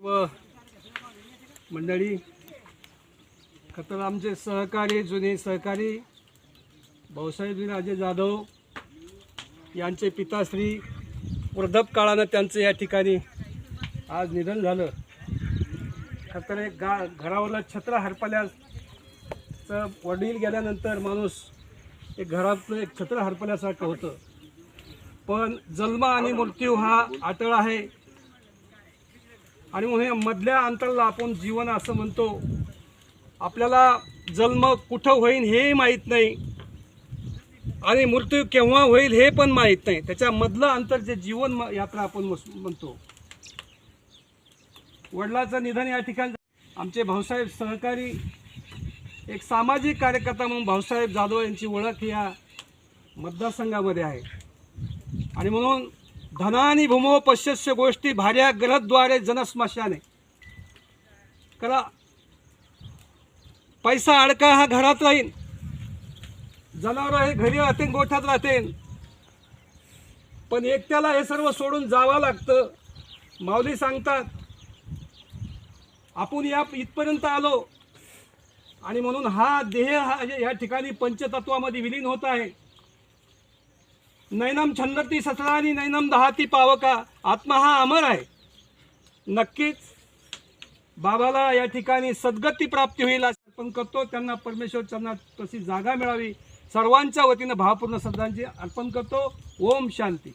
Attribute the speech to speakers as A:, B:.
A: व मंडळी खतर आमचे सहकारी जुने सहकारी भाऊसाहेब राजे जाधव यांचे पिताश्री वृद्धप त्यांचं या ठिकाणी आज निधन झालं. खतर एक गा घरावरला छत्र हरपल्याचं वडील गेल्यानंतर माणूस एक घरातलं एक छत्र हरपल्यासारखं होतं. पण जन्म आणि मृत्यू हा आटळ आहे. आणि म्हणून या मधल्या अंतराला आपण जीवन असं म्हणतो. आपल्याला जन्म कुठं होईल हेही माहीत नाही. आणि मृत्यू केव्हा होईल हे पण माहीत नाही. त्याच्यामधलं अंतर जे जीवन यात्रा आपण म्हणतो. वडिलाचं निधन या ठिकाणी आमचे भाऊसाहेब सहकारी एक सामाजिक कार्यकर्ता म्हणून भाऊसाहेब जाधव यांची ओळख या मतदारसंघामध्ये आहे. आणि म्हणून धनानी भूमो पश्यस्य गोष्टी भार्या ग्रहद्वारे जनस्मशाने। करा पैसा अडका हा घरात राहील जनावर हे घरी राहतील गोठ्यात राहतील. पण एकट्याला हे सर्व सोडून जावं लागतं. माऊली सांगतात आपण या इथपर्यंत आलो आणि म्हणून हा देह हा या ठिकाणी पंचतत्वामध्ये विलीन होत आहे. नैनम छंदती सतरानी नैनम दहाती पावका आत्मा हा अमर आहे. नक्कीच बाबाला या ठिकाणी सद्गती प्राप्ती होईल अर्पण करतो. त्यांना परमेश्वर चरणात तशी जागा मिळावी. सर्वांच्या वतीनं भावपूर्ण श्रद्धांची अर्पण करतो. ओम शांती.